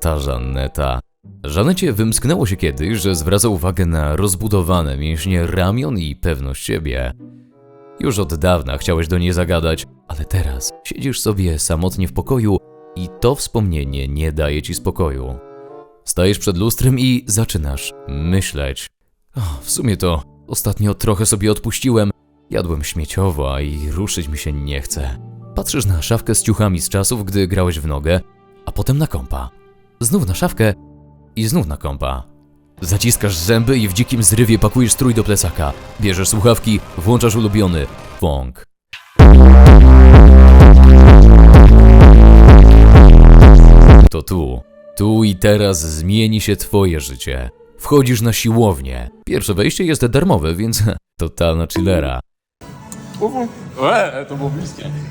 ta Żaneta. Żanecie wymsknęło się kiedyś, że zwraca uwagę na rozbudowane mięśnie ramion i pewność siebie. Już od dawna chciałeś do niej zagadać, ale teraz siedzisz sobie samotnie w pokoju i to wspomnienie nie daje ci spokoju. Stajesz przed lustrem i zaczynasz myśleć. O, w sumie to ostatnio trochę sobie odpuściłem. Jadłem śmieciowo, i ruszyć mi się nie chce. Patrzysz na szafkę z ciuchami z czasów, gdy grałeś w nogę, a potem na kompa. Znów na szafkę i znów na kompa. Zaciskasz zęby i w dzikim zrywie pakujesz strój do plecaka. Bierzesz słuchawki, włączasz ulubiony funk. To tu, tu i teraz zmieni się twoje życie. Wchodzisz na siłownię. Pierwsze wejście jest darmowe, więc totalna chillera. E, to było bliskie. Miłość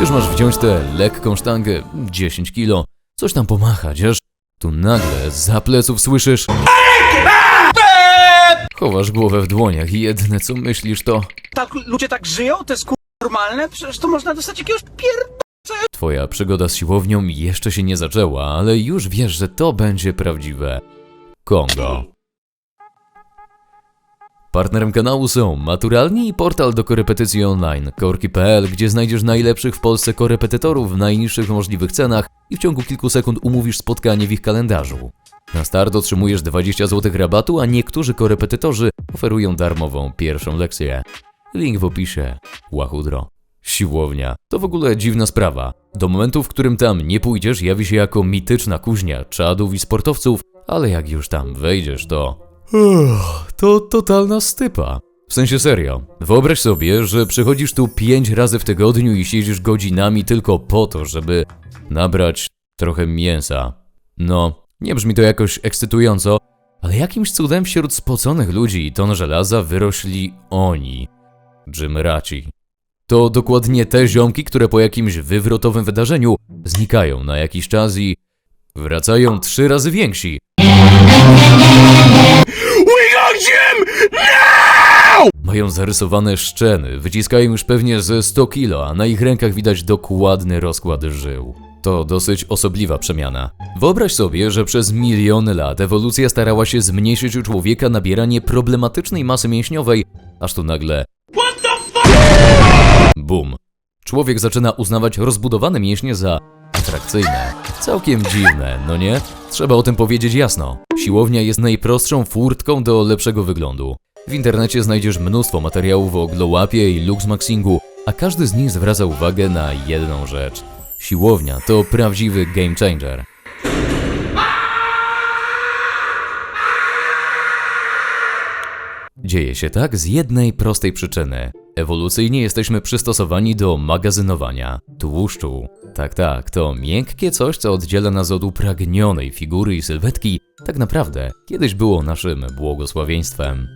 Już masz wziąć tę lekką sztangę, 10 kilo, coś tam pomachać, aż tu nagle za pleców słyszysz... Chowasz głowę w dłoniach i jedyne co myślisz to... tak, ludzie tak żyją? To jest normalne? Przecież to można dostać jakiegoś pier... Twoja przygoda z siłownią jeszcze się nie zaczęła, ale już wiesz, że to będzie prawdziwe. Kongo. Partnerem kanału są Maturalni i portal do korepetycji online korki.pl, gdzie znajdziesz najlepszych w Polsce korepetytorów w najniższych możliwych cenach i w ciągu kilku sekund umówisz spotkanie w ich kalendarzu. Na start otrzymujesz 20 zł rabatu, a niektórzy korepetytorzy oferują darmową pierwszą lekcję. Link w opisie. Łachudro. Siłownia. To w ogóle dziwna sprawa. Do momentu, w którym tam nie pójdziesz, jawi się jako mityczna kuźnia czadów i sportowców, ale jak już tam wejdziesz, to... Uff, to totalna stypa. W sensie serio. Wyobraź sobie, że przychodzisz tu pięć razy w tygodniu i siedzisz godzinami tylko po to, żeby nabrać trochę mięsa. No, nie brzmi to jakoś ekscytująco, ale jakimś cudem wśród spoconych ludzi i ton żelaza wyrośli oni. Dżymraci. To dokładnie te ziomki, które po jakimś wywrotowym wydarzeniu znikają na jakiś czas i wracają trzy razy więksi. Mają zarysowane szczeny, wyciskają już pewnie ze 100 kilo, a na ich rękach widać dokładny rozkład żył. To dosyć osobliwa przemiana. Wyobraź sobie, że przez miliony lat ewolucja starała się zmniejszyć u człowieka nabieranie problematycznej masy mięśniowej, aż tu nagle Bum. Człowiek zaczyna uznawać rozbudowane mięśnie za atrakcyjne. Całkiem dziwne, no nie? Trzeba o tym powiedzieć jasno. Siłownia jest najprostszą furtką do lepszego wyglądu. W internecie znajdziesz mnóstwo materiałów o glow-upie i luxmaxingu, a każdy z nich zwraca uwagę na jedną rzecz. Siłownia to prawdziwy game changer. Dzieje się tak z jednej prostej przyczyny. Ewolucyjnie jesteśmy przystosowani do magazynowania tłuszczu. Tak, tak, to miękkie coś, co oddziela nas od upragnionej figury i sylwetki, tak naprawdę kiedyś było naszym błogosławieństwem.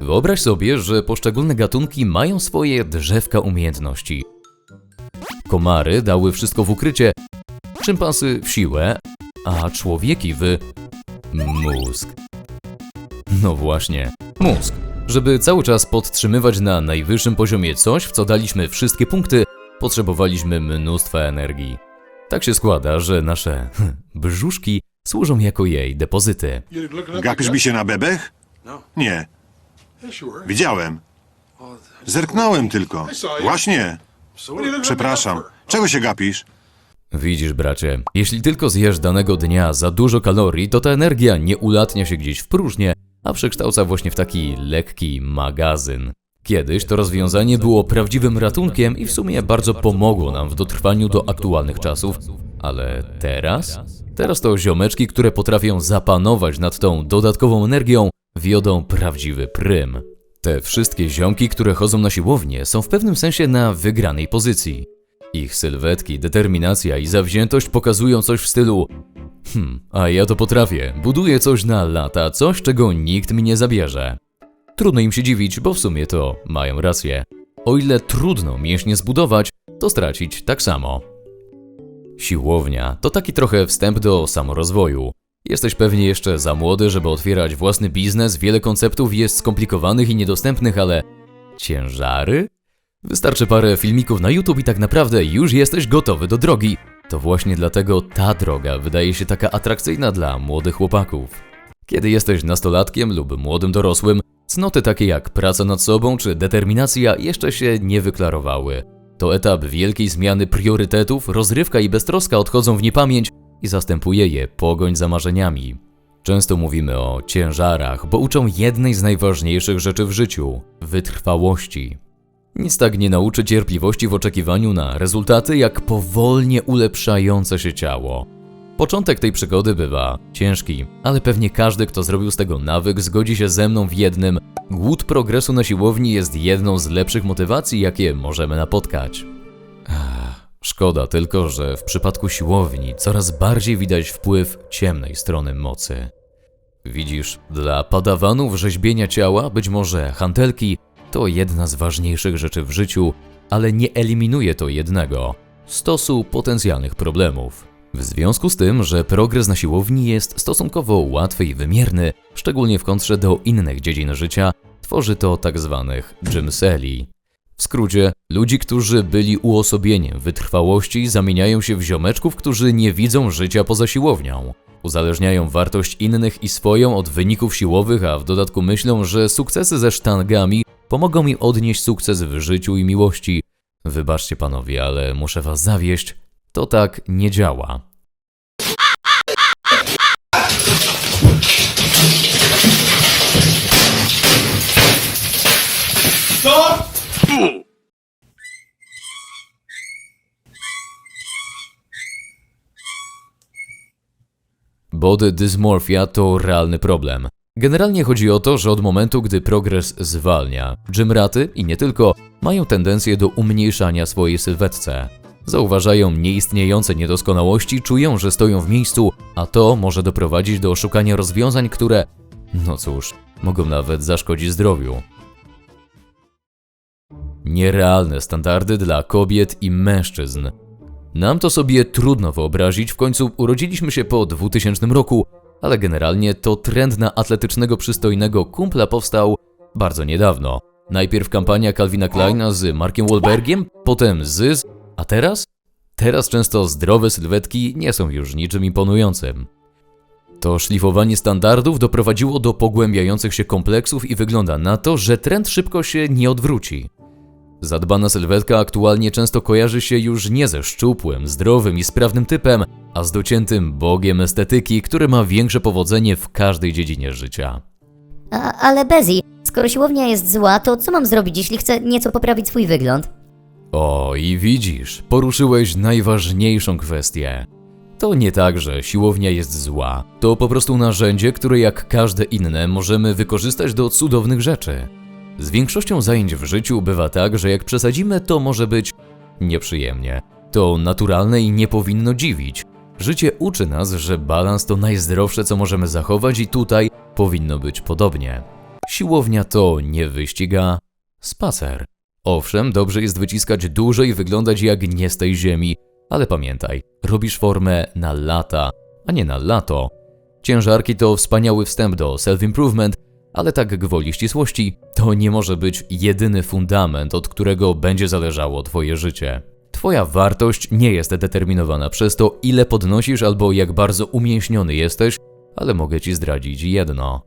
Wyobraź sobie, że poszczególne gatunki mają swoje drzewka umiejętności. Komary dały wszystko w ukrycie, szympansy w siłę, a człowieki w mózg. No właśnie, mózg. Żeby cały czas podtrzymywać na najwyższym poziomie coś, w co daliśmy wszystkie punkty, potrzebowaliśmy mnóstwa energii. Tak się składa, że nasze brzuszki służą jako jej depozyty. Gapisz mi się na bebech? Nie. Widziałem. Zerknąłem tylko. Właśnie. Przepraszam. Czego się gapisz? Widzisz, bracie, jeśli tylko zjesz danego dnia za dużo kalorii, to ta energia nie ulatnia się gdzieś w próżnię, a przekształca właśnie w taki lekki magazyn. Kiedyś to rozwiązanie było prawdziwym ratunkiem i w sumie bardzo pomogło nam w dotrwaniu do aktualnych czasów, ale teraz? Teraz to ziomeczki, które potrafią zapanować nad tą dodatkową energią, wiodą prawdziwy prym. Te wszystkie ziomki, które chodzą na siłownię, są w pewnym sensie na wygranej pozycji. Ich sylwetki, determinacja i zawziętość pokazują coś w stylu Hmm, a ja to potrafię. Buduję coś na lata, coś czego nikt mi nie zabierze. Trudno im się dziwić, bo w sumie to mają rację. O ile trudno mięśnie zbudować, to stracić tak samo. Siłownia to taki trochę wstęp do samorozwoju. Jesteś pewnie jeszcze za młody, żeby otwierać własny biznes, wiele konceptów jest skomplikowanych i niedostępnych, ale ciężary? Wystarczy parę filmików na YouTube i tak naprawdę już jesteś gotowy do drogi. To właśnie dlatego ta droga wydaje się taka atrakcyjna dla młodych chłopaków. Kiedy jesteś nastolatkiem lub młodym dorosłym, cnoty takie jak praca nad sobą czy determinacja jeszcze się nie wyklarowały. To etap wielkiej zmiany priorytetów, rozrywka i beztroska odchodzą w niepamięć i zastępuje je pogoń za marzeniami. Często mówimy o ciężarach, bo uczą jednej z najważniejszych rzeczy w życiu wytrwałości. Nic tak nie nauczy cierpliwości w oczekiwaniu na rezultaty, jak powolnie ulepszające się ciało. Początek tej przygody bywa ciężki, ale pewnie każdy, kto zrobił z tego nawyk, zgodzi się ze mną w jednym: głód progresu na siłowni jest jedną z lepszych motywacji, jakie możemy napotkać. Szkoda tylko, że w przypadku siłowni coraz bardziej widać wpływ ciemnej strony mocy. Widzisz, dla padawanów rzeźbienia ciała, być może hantelki, to jedna z ważniejszych rzeczy w życiu, ale nie eliminuje to jednego stosu potencjalnych problemów. W związku z tym, że progres na siłowni jest stosunkowo łatwy i wymierny, szczególnie w kontrze do innych dziedzin życia, tworzy to tak zwanych gymseli. W skrócie, ludzi, którzy byli uosobieniem wytrwałości, zamieniają się w ziomeczków, którzy nie widzą życia poza siłownią. Uzależniają wartość innych i swoją od wyników siłowych, a w dodatku myślą, że sukcesy ze sztangami pomogą im odnieść sukces w życiu i miłości. Wybaczcie panowie, ale muszę was zawieść. To tak nie działa. Body dysmorfia to realny problem. Generalnie chodzi o to, że od momentu, gdy progres zwalnia, gymraty i nie tylko mają tendencję do umniejszania swojej sylwetce. Zauważają nieistniejące niedoskonałości, czują, że stoją w miejscu, a to może doprowadzić do szukania rozwiązań, które, no cóż, mogą nawet zaszkodzić zdrowiu. Nierealne standardy dla kobiet i mężczyzn. Nam to sobie trudno wyobrazić, w końcu urodziliśmy się po 2000 roku, ale generalnie to trend na atletycznego, przystojnego kumpla powstał bardzo niedawno. Najpierw kampania Calvina Kleina z Markiem Wahlbergiem, potem Zyz, a teraz? Teraz często zdrowe sylwetki nie są już niczym imponującym. To szlifowanie standardów doprowadziło do pogłębiających się kompleksów i wygląda na to, że trend szybko się nie odwróci. Zadbana sylwetka aktualnie często kojarzy się już nie ze szczupłym, zdrowym i sprawnym typem, a z dociętym bogiem estetyki, który ma większe powodzenie w każdej dziedzinie życia. A, ale Bezi, skoro siłownia jest zła, to co mam zrobić, jeśli chcę nieco poprawić swój wygląd? O, i widzisz, poruszyłeś najważniejszą kwestię. To nie tak, że siłownia jest zła. To po prostu narzędzie, które jak każde inne możemy wykorzystać do cudownych rzeczy. Z większością zajęć w życiu bywa tak, że jak przesadzimy, to może być nieprzyjemnie. To naturalne i nie powinno dziwić. Życie uczy nas, że balans to najzdrowsze, co możemy zachować, i tutaj powinno być podobnie. Siłownia to nie wyściga, spacer. Owszem, dobrze jest wyciskać dużo i wyglądać jak nie z tej ziemi, ale pamiętaj, robisz formę na lata, a nie na lato. Ciężarki to wspaniały wstęp do self-improvement, ale tak gwoli ścisłości, to nie może być jedyny fundament, od którego będzie zależało Twoje życie. Twoja wartość nie jest determinowana przez to, ile podnosisz albo jak bardzo umięśniony jesteś, ale mogę Ci zdradzić jedno.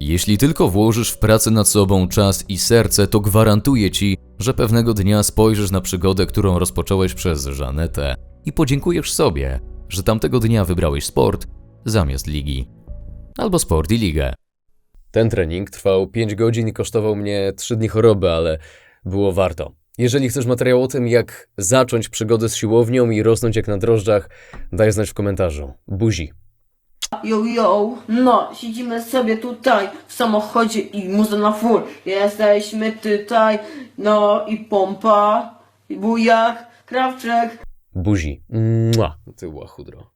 Jeśli tylko włożysz w pracę nad sobą czas i serce, to gwarantuję Ci, że pewnego dnia spojrzysz na przygodę, którą rozpocząłeś przez Żanetę i podziękujesz sobie, że tamtego dnia wybrałeś sport zamiast ligi. Albo sport i ligę. Ten trening trwał 5 godzin i kosztował mnie 3 dni choroby, ale było warto. Jeżeli chcesz materiał o tym, jak zacząć przygodę z siłownią i rosnąć jak na drożdżach, daj znać w komentarzu. Buzi. Yo, yo, no, siedzimy sobie tutaj w samochodzie i muza na full. Jesteśmy tutaj, no i pompa, i bujak, krawczek. Buzi. Mua. Ty łachudro.